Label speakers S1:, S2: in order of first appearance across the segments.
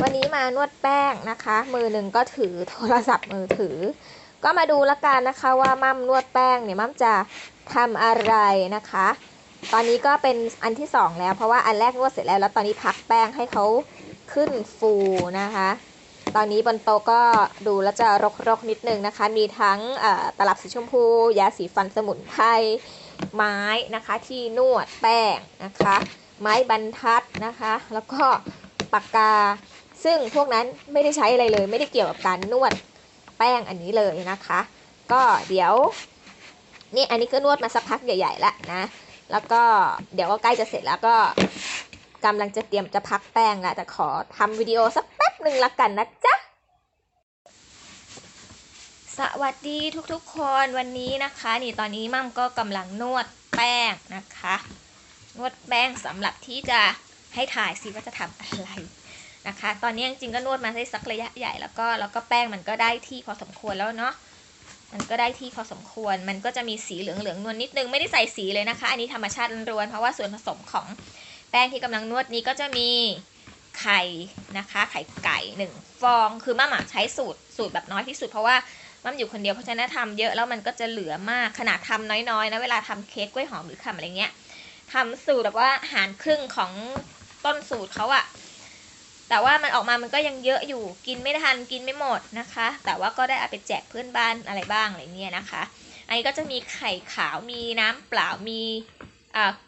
S1: วันนี้มานวดแป้งนะคะ มือหนึ่งก็ถือโทรศัพท์มือถือ ก็มาดูละกันนะคะว่ามั่มนวดแป้งเนี่ยมั่มจะทำอะไรนะคะ ตอนนี้ก็เป็นอันที่สองแล้วเพราะว่าอันแรกนวดเสร็จแล้วแล้วตอนนี้พักแป้งให้เขาขึ้นฟูนะคะ ตอนนี้บนโต๊ะก็ดูแล้วจะรกๆนิดนึงนะคะ มีทั้งตลับสีชมพู ยาสีฟันสมุนไพรไม้นะคะที่นวดแป้งนะคะ ไม้บรรทัดนะคะ แล้วก็ ปากกา ซึ่งพวกนั้นไม่ได้ใช้อะไรเลย ไม่ได้เกี่ยวกับการนวดแป้งอันนี้เลยนะคะ ก็เดี๋ยวนี่อันนี้ก็นวดมาสักพักใหญ่ๆแล้วนะ แล้วก็เดี๋ยวก็ใกล้จะเสร็จแล้วก็กำลังจะเตรียมจะพักแป้งแล้วแต่ขอทำวิดีโอสักแป๊บหนึ่งละกันนะจ๊ะสวัสดีทุกๆคนวันนี้นะคะ นี่ตอนนี้มั่มก็กำลังนวดแป้งนะคะ นวดแป้งสำหรับที่จะ ให้ถ่ายสิว่าจะทำอะไรนะคะ ตอนนี้จริงก็นวดมาได้สักระยะใหญ่แล้วก็แล้วก็แป้งมันก็ได้ที่พอสมควรแล้วเนาะมันก็ได้ที่พอสมควร มันก็จะมีสีเหลืองๆนวลนิดนึง ไม่ได้ใส่สีเลยนะคะ อันนี้ธรรมชาติล้วนเพราะว่าส่วนผสมของแป้งที่กำลังนวดนี้ก็จะมีไข่นะคะ ไข่ไก่หนึ่งฟอง คือมั่มอะใช้สูตรสูตรแบบน้อยที่สุด เพราะว่ามั่มอยู่คนเดียว เพราะฉะนั้นทำเยอะแล้วมันก็จะเหลือมาก ขนาดทำน้อยๆนะ เวลาทำเค้กกล้วยหอมหรือทำอะไรเงี้ยทำสูตรแบบว่าหารครึ่งของ ต้นสูตรเขาอะแต่ว่ามันออกมามันก็ยังเยอะอยู่กินไม่ทันกินไม่หมดนะคะ แต่ว่าก็ได้เอาไปแจกเพื่อนบ้านอะไรบ้างอะไรเงี้ยนะคะ อันนี้ก็จะมีไข่ขาวมีน้ำเปล่ามี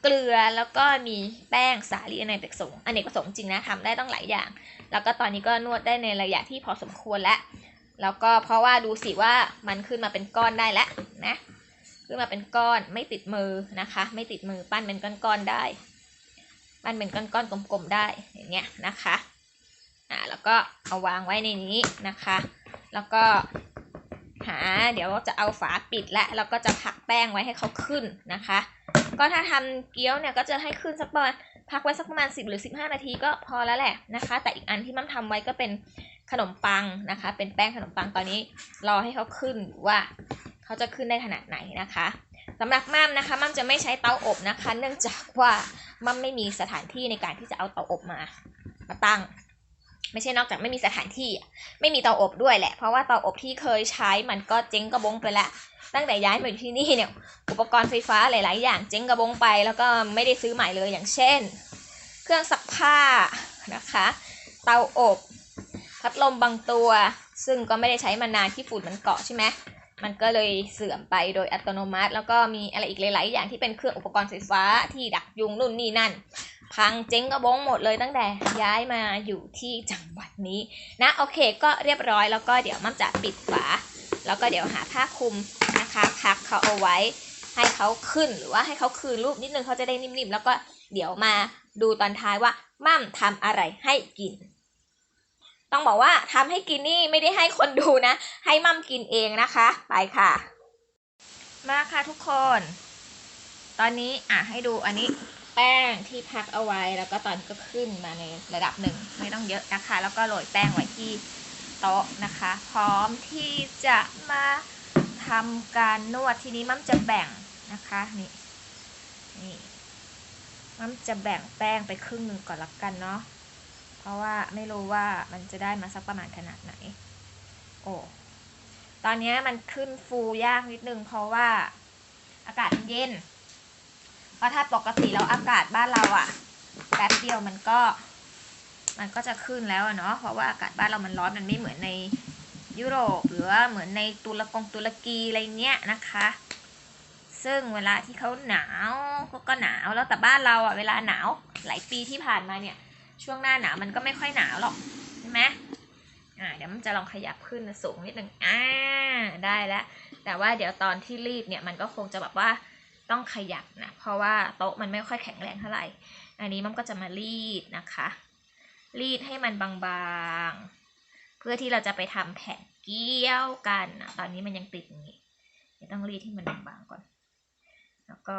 S1: เกลือแล้วก็มีแป้งสาลีอเนกประสงค์อเนกประสงค์จริงนะทำได้ต้องหลายอย่าง แล้วก็ตอนนี้ก็นวดได้ในระยะที่พอสมควรแล้วแล้วก็เพราะว่าดูสิว่ามันขึ้นมาเป็นก้อนได้แล้วนะขึ้นมาเป็นก้อนไม่ติดมือนะคะ ไม่ติดมือปั้นเป็นก้อนๆได้ ปั้นเป็นก้อนๆกลมๆได้อย่างเงี้ยนะคะอ่าแล้วก็เอาวางไว้ในนี้นะคะ แล้วก็หาเดี๋ยวจะเอาฝาปิดและแล้วก็จะพักแป้งไว้ให้เขาขึ้นนะคะ ก็ถ้าทำเกี๊ยวเนี่ยก็จะให้ขึ้นสักประมาณพักไว้สักประมาณ 10 หรือ 15 นาทีก็พอแล้วแหละนะคะ แต่อีกอันที่มั่มทำไว้ก็เป็นขนมปังนะคะ เป็นแป้งขนมปังตอนนี้รอให้เขาขึ้นว่าเขาจะขึ้นได้ขนาดไหนนะคะ สำหรับมั่มนะคะมั่มจะไม่ใช้เตาอบนะคะ เนื่องจากว่ามั่มไม่มีสถานที่ในการที่จะเอาเตาอบมา มาตั้ง ไม่ใช่นอกจากไม่มีสถานที่ ไม่มีเตาอบด้วยแหละ เพราะว่าเตาอบที่เคยใช้มันก็เจ๊งกระบงไปแล้วตั้งแต่ย้ายมาอยู่ที่นี่เนี่ยอุปกรณ์ไฟฟ้าหลาย ๆ อย่างเจ๊งกระบงไป แล้วก็ไม่ได้ซื้อใหม่เลยอย่างเช่น เครื่องซักผ้านะคะ เตาอบ พัดลมบางตัว ซึ่งก็ไม่ได้ใช้มานานที่ฝุ่นมันเกาะใช่ไหม มันก็เลยเสื่อมไปโดยอัตโนมัติ แล้วก็มีอะไรอีกหลาย ๆ อย่างที่เป็นเครื่องอุปกรณ์ไฟฟ้าที่ดักยุงนู่นนี่นั่น พังเจ๊งกระบงหมดเลยตั้งแต่ย้ายมาอยู่ที่จังหวัดนี้นะโอเคก็เรียบร้อยแล้วก็เดี๋ยวมั่มจะปิดฝา แล้วก็เดี๋ยวหาผ้าคลุมนะคะพักเขาเอาไว้ให้เขาขึ้นหรือว่าให้เขาคืนรูปนิดนึงเขาจะได้นิ่มๆ แล้วก็เดี๋ยวมาดูตอนท้ายว่ามั่มทำอะไรให้กิน ต้องบอกว่าทำให้กินนี่ไม่ได้ให้คนดูนะ ให้มั่มกินเองนะคะ ไปค่ะ มาค่ะทุกคน ตอนนี้อะให้ดูอันนี้แป้งที่พักเอาไว้แล้วก็ตอนก็ขึ้นมาในระดับหนึ่งไม่ต้องเยอะนะคะ แล้วก็โรยแป้งไว้ที่โต๊ะนะคะ พร้อมที่จะมาทำการนวดทีนี้มั่มจะแบ่งนะคะนี่นี่มั่มจะแบ่งแป้งไปครึ่งหนึ่งก่อนละกันเนาะ เพราะว่าไม่รู้ว่ามันจะได้มาสักประมาณขนาดไหน โอ้ตอนนี้มันขึ้นฟูยากนิดนึง เพราะว่าอากาศมันเย็น เพราะถ้าปกติแล้วอากาศบ้านเราอะแป๊บเดียวมันก็ มันก็จะขึ้นแล้วเนาะเพราะว่าอากาศบ้านเรามันร้อนมันไม่เหมือนในยุโรปหรือว่าเหมือนในตุรกงตุรกีอะไรเงี้ยนะคะ ซึ่งเวลาที่เขาหนาวก็หนาวแล้วแต่บ้านเราอะเวลาหนาวหลายปีที่ผ่านมาเนี่ย ช่วงหน้าหนาวมันก็ไม่ค่อยหนาวหรอกใช่ไหมอ่าเดี๋ยวมันจะลองขยับขึ้นสูงนิดนึงอ่าได้แล้วแต่ว่าเดี๋ยวตอนที่รีดเนี่ยมันก็คงจะแบบว่าต้องขยับนะเพราะว่าโต๊ะมันไม่ค่อยแข็งแรงเท่าไหร่ อันนี้มันก็จะมารีดนะคะ รีดให้มันบางๆ เพื่อที่เราจะไปทำแผ่นเกี๊ยวกันนะตอนนี้มันยังติดอย่างนี้เดี๋ยวต้องรีดให้มันบางๆก่อน แล้วก็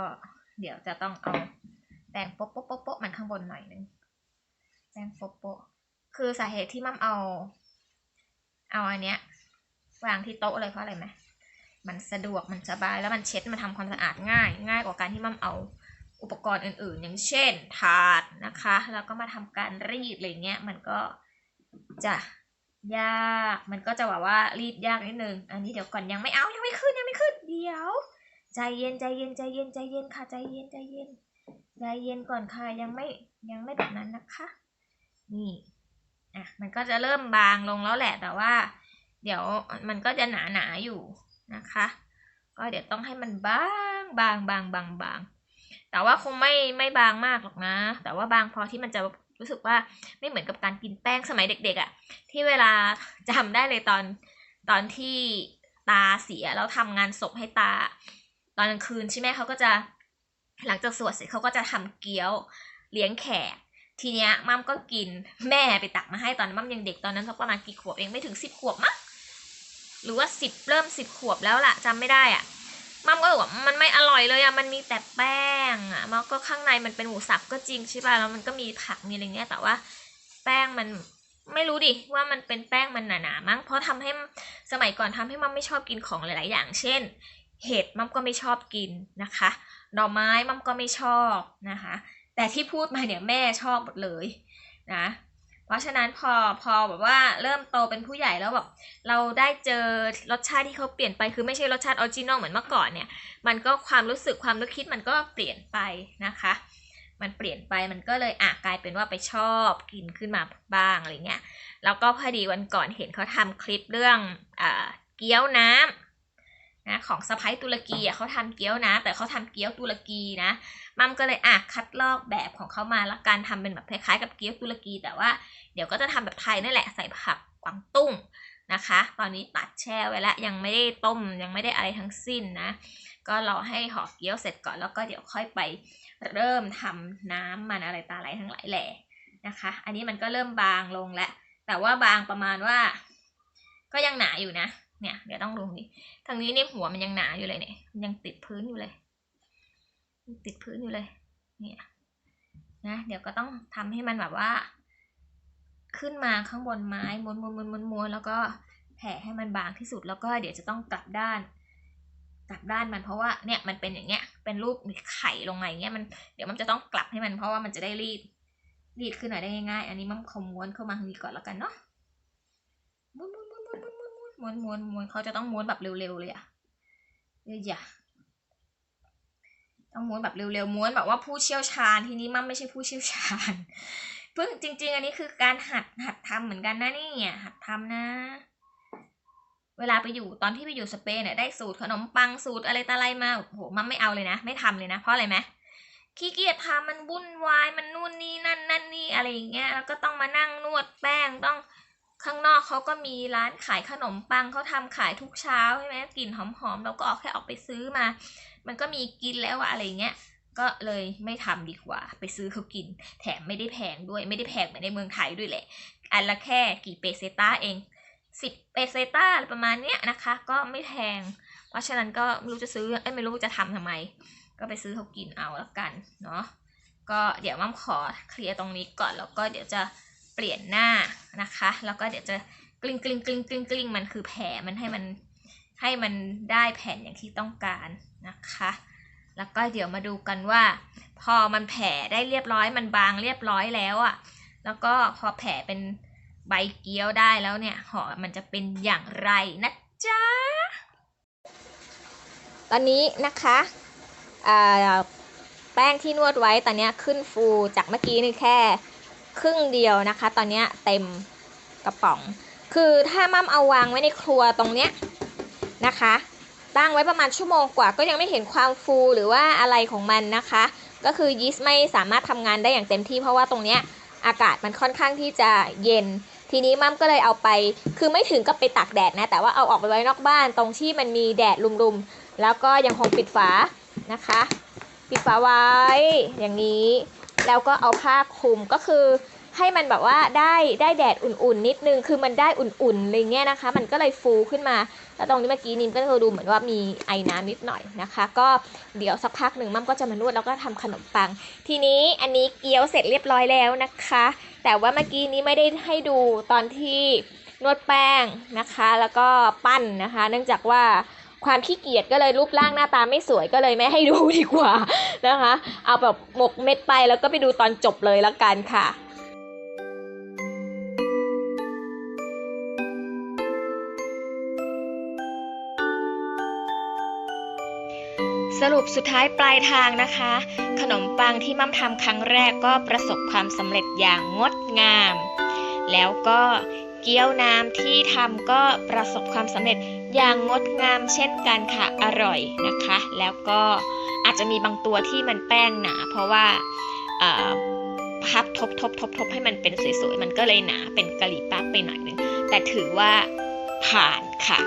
S1: เดี๋ยวจะต้องเอาแป้งโป๊ะโป๊ะโป๊ะโป๊ะมันข้างบนหน่อยนึง แป้งโปโปคือสาเหตุที่มั่มเอา เอาอันเนี้ยวางที่โต๊ะเลยเพราะอะไรไหมมันสะดวกมันสบายแล้วมันเช็ดมันทำความสะอาดง่าย ง่ายกว่าการที่มั่มเอาอุปกรณ์อื่น ๆ อย่างเช่น ถาดนะคะ แล้วก็มาทำการรีดอะไรเงี้ยมันก็จะยากมันก็จะแบบว่ารีดยากนิดนึง อันนี้เดี๋ยวก่อนยังไม่เอายังไม่ขึ้นยังไม่ขึ้นเดี๋ยว ใจเย็นใจเย็นใจเย็นใจเย็นค่ะใจเย็นใจเย็นใจเย็นก่อนค่ะยังไม่ยังไม่แบบนั้นนะคะ นี่อะมันก็จะเริ่มบางลงแล้วแหละแต่ว่า เดี๋ยวมันก็จะหนาหนาอยู่นะคะ ก็เดี๋ยวต้องให้มันบางบางบางบางบางแต่ว่าคงไม่ไม่บางมากหรอกนะ แต่ว่าบางพอที่มันจะรู้สึกว่าไม่เหมือนกับการกินแป้งสมัยเด็กๆอะ่ะ ที่เวลาจำได้เลยตอนตอนที่ตาเสียแล้วทำงานศพให้ตา ตอนกลางคืนใช่ไหมเขาก็จะหลังจากสวดเสร็จเขาก็จะทำเกี๊ยวเลี้ยงแขก ทีเนี้ยมัมก็กินแม่ไปตักมาให้ตอนนั้นมัมยังเด็กตอนนั้นสักประมาณกี่ขวบเองไม่ถึงสิบขวบมั้งหรือว่าสิบเริ่มสิบขวบแล้วล่ะจำไม่ได้อะมัมก็บอกว่ามันไม่อร่อยเลยอะมันมีแต่แป้งอะมันก็ข้างในมันเป็นหมูสับก็จริงใช่ป่ะแล้วมันก็มีผักมีอะไรเงี้ยแต่ว่า แป้งมันไม่รู้ดิว่ามันเป็นแป้งมันหนาๆมั้งเพราะทำให้สมัยก่อนทำให้มัมไม่ชอบกินของหลาย ๆ อย่าง เช่น เห็ดมัมก็ไม่ชอบกินนะคะหน่อไม้มัมก็ไม่ชอบนะคะ แต่ที่พูดมาเนี่ยแม่ชอบหมดเลยนะเพราะฉะนั้นพอพอแบบว่าเริ่มโตเป็นผู้ใหญ่แล้วแบบเราได้เจอรสชาติที่เขาเปลี่ยนไปคือไม่ใช่รสชาติออริจินอลเหมือนเมื่อก่อนเนี่ย มันก็ความรู้สึกความนึกคิดมันก็เปลี่ยนไปนะคะ มันเปลี่ยนไปมันก็เลยอะกลายเป็นว่าไปชอบกินขึ้นมาบ้างอะไรเงี้ยแล้วก็พอดีวันก่อนเห็นเขาทำคลิปเรื่องอ่าเกี๊ยวน้ำ นะของสไปตุรกีอะเขาทำเกี๊ยวนะ แต่เขาทำเกี๊ยวตุรกีนะ มัมก็เลยอะคัดลอกแบบของเขามาแล้วการทำเป็นแบบคล้ายๆกับเกี๊ยวตุรกี แต่ว่าเดี๋ยวก็จะทำแบบไทยนั่นแหละใส่ผักกวางตุ้งนะคะ ตอนนี้ตัดแช่ไว้แล้วยังไม่ได้ต้มยังไม่ได้อะไรทั้งสิ้นนะ ก็รอให้ห่อเกี๊ยวเสร็จก่อนแล้วก็เดี๋ยวค่อยไปเริ่มทำน้ำมันอะไรตาอะไรทั้งหลายแหล่นะคะ อันนี้มันก็เริ่มบางลงแล้วแต่ว่าบางประมาณว่า ก็ยังหนาอยู่นะ เนี่ยเดี๋ยวต้องดูดิทางนี้เนี่ยหัวมันยังหนาอยู่เลยเนี่ยมันยังติดพื้นอยู่เลย ติดพื้นอยู่เลย เนี่ยนะเดี๋ยวก็ต้องทำให้มันแบบว่า ขึ้นมาข้างบนไม้ม้วนม้วนม้วนม้วนม้วนแล้วก็แผ่ให้มันบางที่สุดแล้วก็เดี๋ยวจะต้องกลับด้านกลับด้านมันเพราะว่าเนี่ยมันเป็นอย่างเงี้ย เป็นรูปไข่ลงมาอย่างเงี้ยมันเดี๋ยวมันจะต้องกลับให้มันเพราะว่ามันจะได้รีดรีดขึ้นหน่อยได้ง่ายๆอันนี้มันขม้วนเข้ามาทางนี้ก่อนแล้วกันเนาะม้วนม้วนม้วนม้วน ม้วนม้วนม้วนเขาจะต้องม้วนแบบเร็วๆเลยอะเอ้ยอย่าต้องม้วนแบบเร็วๆม้วนแบบว่าผู้เชี่ยวชาญทีนี้มั่มไม่ใช่ผู้เชี่ยวชาญเพิ่งจริง ๆ อันนี้คือการหัดหัดทำเหมือนกันนะนี่หัดทำนะ เวลาไปอยู่ตอนที่ไปอยู่สเปนเนี่ยได้สูตรขนมปังสูตรอะไรตอะไรมาโอ้โหมันไม่เอาเลยนะ ไม่ทำเลยนะ เพราะอะไรไหมขี้เกียจทำมันวุ่นวายมันนู่นนี่นั่นนั่นนี่อะไรอย่างเงี้ยแล้วก็ต้องมานั่งนวดแป้งต้อง ข้างนอกเขาก็มีร้านขายขนมปังเขาทำขายทุกเช้าใช่ไหมกลิ่นหอมๆเราก็ออกแค่ออกไปซื้อมา มันก็มีกินแล้วอะอะไรเงี้ยก็เลยไม่ทำดีกว่า ไปซื้อเขากิน แถมไม่ได้แพงด้วยไม่ได้แพงเหมือนในเมืองไทยด้วยแหละ อันละแค่กี่เปเซต้าเองสิบเปเซต้าประมาณเนี้ยนะคะ ก็ไม่แพง เพราะฉะนั้นก็ไม่รู้จะซื้อเอ้ไม่รู้จะทำทำไม ก็ไปซื้อเขากินเอาแล้วกันเนาะก็เดี๋ยวมั่มขอเคลียร์ตรงนี้ก่อนแล้วก็เดี๋ยวจะ เปลี่ยนหน้านะคะ แล้วก็เดี๋ยวจะกลิ้งกลิ้งกลิ้งกลิ้งกลิ้งมันคือแผ่มันให้มันให้มันได้แผ่นอย่างที่ต้องการนะคะ แล้วก็เดี๋ยวมาดูกันว่า พอมันแผ่ได้เรียบร้อยมันบางเรียบร้อยแล้วอะ่ะ แล้วก็พอแผ่เป็นใบเกี๊ยวได้แล้วเนี่ยห่อมันจะเป็นอย่างไรนะจ๊ะ ตอนนี้นะคะแป้งที่นวดไว้ตอนนี้ขึ้นฟูจากเมื่อกี้นี่แค่ ครึ่งเดียวนะคะ ตอนนี้เต็มกระป๋อง คือถ้ามั่มเอาวางไว้ในครัวตรงเนี้ยนะคะตั้งไว้ประมาณชั่วโมงกว่าก็ยังไม่เห็นความฟูหรือว่าอะไรของมันนะคะ ก็คือยีสต์ไม่สามารถทำงานได้อย่างเต็มที่เพราะว่าตรงเนี้ยอากาศมันค่อนข้างที่จะเย็น ทีนี้มั่มก็เลยเอาไป คือไม่ถึงกับไปตากแดดนะ แต่ว่าเอาออกไปไว้นอกบ้านตรงที่มันมีแดดรุมๆ แล้วก็ยังคงปิดฝานะคะ ปิดฝาไว้อย่างนี้ แล้วก็เอาผ้าคลุมก็คือให้มันแบบว่าได้ได้แดดอุ่นๆนิดนึง คือมันได้อุ่นๆอะไรเงี้ยนะคะ มันก็เลยฟูขึ้นมา แล้วตรงนี้เมื่อกี้นิมก็ดูเหมือนว่ามีไอ้น้ำนิดหน่อยนะคะ ก็เดี๋ยวสักพักหนึ่งมั่มก็จะมานวดแล้วก็ทำขนมปัง ทีนี้อันนี้เกี๊ยวเสร็จเรียบร้อยแล้วนะคะ แต่ว่าเมื่อกี้นี้ไม่ได้ให้ดูตอนที่นวดแป้งนะคะ แล้วก็ปั้นนะคะ เนื่องจากว่า ความขี้เกียจก็เลยรูปร่างหน้าตาไม่สวยก็เลยไม่ให้ดูดีกว่านะคะ เอาแบบหมกเม็ดไปแล้วก็ไปดูตอนจบเลยละกันค่ะสรุปสุดท้ายปลายทางนะคะ ขนมปังที่มั่มทำครั้งแรกก็ประสบความสำเร็จอย่างงดงาม แล้วก็ เกี๊ยวน้ำที่ทำก็ประสบความสำเร็จอย่างงดงามเช่นกันค่ะอร่อยนะคะ แล้วก็อาจจะมีบางตัวที่มันแป้งหนา เพราะว่าพับทบทบทบทบให้มันเป็นสวยๆ มันก็เลยหนาเป็นกะหรี่ปั๊บไปหน่อยนึงแต่ถือว่าผ่านค่ะ